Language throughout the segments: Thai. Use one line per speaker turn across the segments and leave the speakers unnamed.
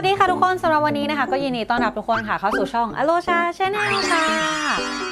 วัสดีค่ะทุกคนสำหรับวันนี้นะคะ ก็ยินดีต้อนรับทุกคนค่ะเข้าสู่ช่องอโลชาชแนลค่ะ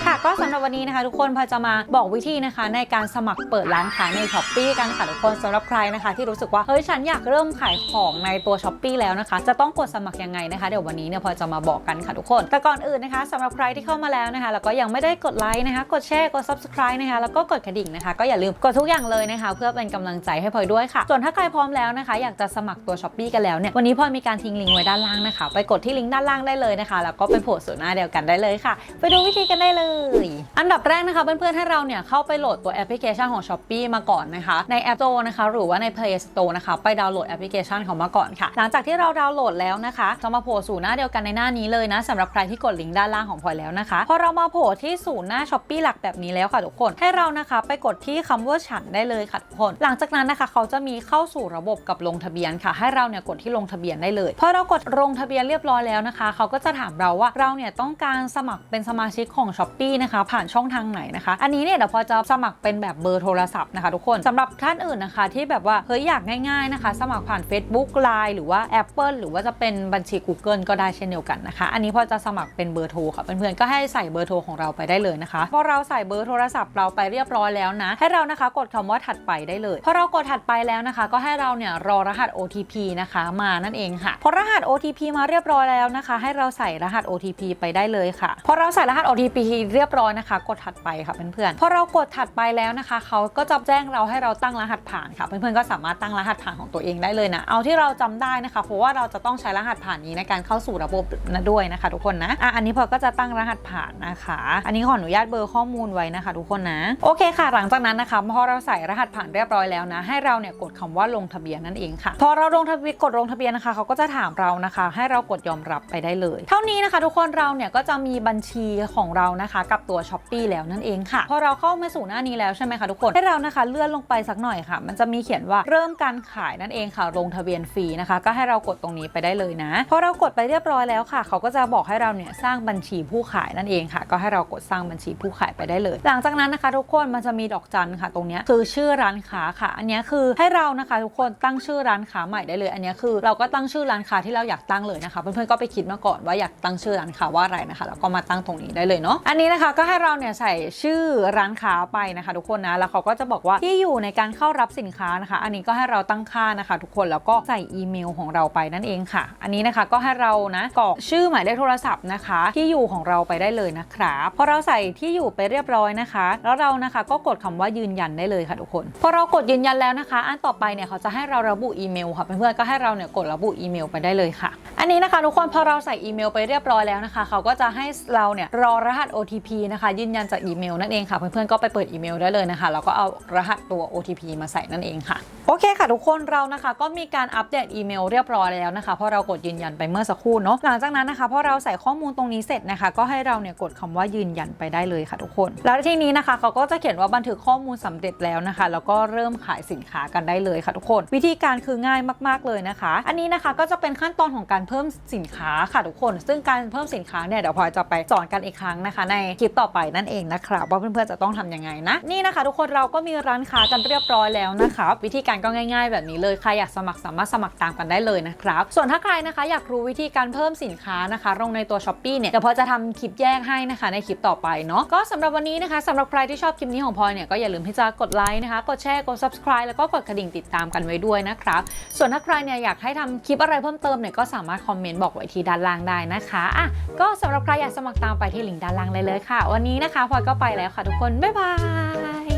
ค่ะก็สำหรับวันนี้นะคะ ทุกคนพอจะมาบอกวิธีนะคะ ในการสมัครเปิดร้านขายในช้อปปีกันค่ะทุกคนสำหรับใครนะคะ ที่รู้สึกว่าเฮ้ยฉันอยากเริ่มขายของในตัวช้อปปีแล้วนะคะ จะต้องกดสมัครยังไงนะคะเดี๋ยววันนี้เนี่ยพอจะมาบอกกันค่ะทุกคน แต่ก่อนอื่นนะคะสำหรับใครที่เข้ามาแล้วนะคะ แล้วก็ยังไม่ได้กดไลค์นะคะ กดแชร์กด subscribe นะคะแล้วก็กดกระดิ่งนะคะก็อย่าลืมกดทุกอย่างเลยนะคะ เพื่อเป็นกำลังใจให้พลอยด้วยค่ะ ส่วนถ้าใครพร้อมแล้วนะคะ อยากจะสมัครตัวช้อปปีกันแล้วเนี่ยวันนี้พลอยมีการทิ้งลิงไว้ด้านล่างนะคะ ไปกดที่ลิงก์ด้านล่างได้เลยนะคะ แล้วก็เป็นโผล่สู่หน้าเดียวกันได้เลยค่ะ ไปดูวิธีกันได้เลย อันดับแรกนะคะเพื่อนๆให้เราเนี่ยเข้าไปโหลดตัวแอปพลิเคชันของ s h อ p e e มาก่อนนะคะ ใน App Store นะคะ หรือว่าใน Play Store นะคะ ไปดาวน์โหลดแอปพลิเคชันของมาก่อนค่ะ หลังจากที่เราดาวน์โหลดแล้วนะคะจะมาโผล่สู่หน้าเดียวกันในหน้านี้เลยนะสำหรับใครที่กดลิงก์ด้านล่างของพลอยแล้วนะคะพอเรามาโผล่ที่สู่หน้า s h อ p e e หลักแบบนี้แล้วค่ะทุกคนให้เรานะคะ ไปกดที่คำว่าฉันได้เลยค่ะทุกคน หลังจากนั้นนะคะ เขาจะมีเข้าสู่ระบบกับลงทะเบียนค่ะ ให้เราเนี่ยกดที่ลงทะเบียนได้เลยพอเรากดลงทะเบียนเรียบร้อยแล้วนะคะ เขาก็จะถามเราว่าเราเนี่ยต้องการสมัครเป็นสมาชิกของ s h อ p e e นะคะ ผ่านช่องทางไหนนะคะ อันนี้เนี่ยเดี๋ยวพอจะสมัครเป็นแบบเบอร์โทรศัพท์นะคะทุกคนสำหรับท่านอื่นนะคะ ที่แบบว่าเฮ้ยอยากง่ายๆนะคะ สมัครผ่าน Facebook Line หรือว่า Apple หรือว่าจะเป็นบัญชี Google ก็ได้เช่นเดียวกันนะคะ อันนี้พอจะสมัครเป็นเบอร์โทรค่ะเพื่อนๆก็ให้ใส่เบอร์โทรของเราไปได้เลยนะคะพอเราใส่เบอร์โทรศัพท์เราไปเรียบร้อยแล้วนะให้เรานะคะกดคำว่าถัดไปได้เลยพอเรากดถัดไปแล้วนะคะ ก็ให้เราเนี่ยรอรหัส OTP นะคะ มานั่นเองค่ะพอรหัสัส OTP มาเรียบร้อยแล้วนะคะ ให้เราใส่รหัส OTP ไปได้เลยค่ะพอเราใส่รหัส OTP เรียบร้อยนะคะ กดถัดไปค่ะเพื่อนๆพอเรากดถัดไปแล้วนะคะ เขาก็จะแจ้งเราให้เราตั้งรหัสผ่านค่ะ เพื่อนๆก็สามารถตั้งรหัสผ่านของตัวเองได้เลยนะเอาที่เราจำได้นะคะ เพราะว่าเราจะต้องใช้รหัสผ่านนี้ในการเข้าสู่ระบบนะด้วยนะคะ ทุกคนนะอะอันนี้พอก็จะตั้งรหัสผ่านนะคะ อันนี้ขออนุญาตเบอร์ข้อมูลไว้นะคะ ทุกคนนะโอเคค่ะ หลังจากนั้นนะคะพอเราใส่รหัสผ่านเรียบร้อยแล้วนะ ให้เราเนี่ยกดคำว่าลงทะเบียนนั่นเองค่ะ พอเราลงทะเบียนกดลงทะเบียนนะคะเขาก็จะถามเราเรานะคะ ให้เรากดยอมรับไปได้เลย เท่านี้นะคะ ทุกคนเราเนี่ยก็จะมีบัญชีของเรานะคะ กับตัว s h อ p e e แล้วนั่นเองค่ะ พอเราเข้ามาสู่หน้านี้แล้วใช่ไหมคะทุกคนให้เรานะคะเลื่อนลงไปสักหน่อยค่ะ มันจะมีเขียนว่าเริ่มการขายนั่นเองค่ะ ลงทะเบียนฟรีนะคะ ก็ให้เรากดตรงนี้ไปได้เลยนะพอเรากดไปเรียบร้อยแล้วค่ะ เขาก็จะบอกให้เราเนี่ยสร้างบัญชีผู้ขายนั่นเองค่ะ ก็ให้เรากดสร้างบัญชีผู้ขายไปได้เลย หลังจากนั้นนะคะทุกคนมันจะมีดอกจันค่ะ ตรงนี้คือชื่อร้านค้าค่ะ อันนี้คือให้เรานะคะ ทุกคนตั้งชื่อร้านค้าใหม่ได้เลย อันนี้คือเราก็ตั้งชื่อร้านค้าที่เราอยากตั้งเลยนะคะเพื่อนๆก็ไปคิดมาก่อนว่าอยากตั้งชื่อร้านค้าว่าอะไรนะคะแล้วก็มาตั้งตรงนี้ได้เลยเนาะอันนี้นะคะก็ให้เราเนี่ยใส่ชื่อร้านค้าไปนะคะ ทุกคนนะแล้วเขาก็จะบอกว่าที่อยู่ในการเข้ารับสินค้านะคะ อันนี้ก็ให้เราตั้งค่านะคะ ทุกคนแล้วก็ใส่อีเมลของเราไปนั่นเองค่ะ อันนี้นะคะก็ให้เรานะกรอกชื่อหมายเลขโทรศัพท์นะคะ ที่อยู่ของเราไปได้เลยนะครับพอเราใส่ที่อยู่ไปเรียบร้อยนะคะ แล้วเรานะคะก็กดคำว่ายืนยันได้เลยค่ะทุกคนพอเรากดยืนยันแล้วนะคะ อันต่อไปเนี่ยเขาจะให้เราระบุอีเมลค่ะเพื่อนๆก็ให้เราเนี่ยกดระบุอีเมลไปได้เลยค่ะ อันนี้นะคะทุกคนพอเราใส่อีเมลไปเรียบร้อยแล้วนะคะ เขาก็จะให้เราเนี่ยรอรหัส OTP นะคะ ยืนยันจากอีเมลนั่นเองค่ะ เพื่อนๆก็ไปเปิดอีเมลได้เลยนะคะแล้วก็เอารหัสตัว OTP มาใส่นั่นเองค่ะโอเคค่ะทุกคนเรานะคะ ก็มีการอัปเดตอีเมลเรียบร้อยแล้วนะคะเพราะเรากดยืนยันไปเมื่อสักครู่เนาะหลังจากนั้นนะคะพอเราใส่ข้อมูลตรงนี้เสร็จนะคะ ก็ให้เราเนี่ยกดคำว่ายืนยันไปได้เลยค่ะทุกคน แล้วทีนี้นะคะเขาก็จะเขียนว่าบันทึกข้อมูลสำเร็จแล้วนะคะ แล้วก็เริ่มขายสินค้ากันได้เลยค่ะทุกคน วิธีการคือง่ายมาก ๆเลยนะคะ อันนี้นะคะก็จะเป็นขั้นั้นตอนของการเพิ่มสินค้าค่ะทุกคน ซึ่งการเพิ่มสินค้าเนี่ยเดี๋ยวพลอยจะไปสอนกันอีกครั้งนะคะ ในคลิปต่อไปนั่นเองนะครับว่าเพื่อนๆจะต้องทำยังไงนะ นี่นะคะ ทุกคนเราก็มีร้านค้ากันเรียบร้อยแล้วนะคะวิธีการก็ง่าย ๆ แบบนี้เลยใครอยากสมัครสามารถสมัครตามกันได้เลยนะครับ ส่วนถ้าใครนะคะอยากรู้วิธีการเพิ่มสินค้านะคะลงในตัว s h อ p e e เนี่ยเดี๋ยวพลอยจะทำคลิปแยกให้นะคะ ในคลิปต่อไปเนาะก็สำหรับวันนี้นะคะสำหรับใครที่ชอบคลิปนี้ของพลอยเนี่ยก็อย่าลืมที่จะกดไลค์นะคะกดแชร์กด subscribe แล้วก็กดกระดิ่งติดตามกันไว้ด้วยนะครับส่วนถ้าใครเนี่ยอยากให้ทำคลิปอะไรเพิ่มเติมเนี่ยก็สามารถคอมเมนต์บอกไว้ที่ด้านล่างได้นะคะอะก็สำหรับใครอยากสมัครตามไปที่ลิงก์ด้านล่างเลยเลยค่ะ วันนี้นะคะพลอยก็ไปแล้วค่ะทุกคน บ๊ายบาย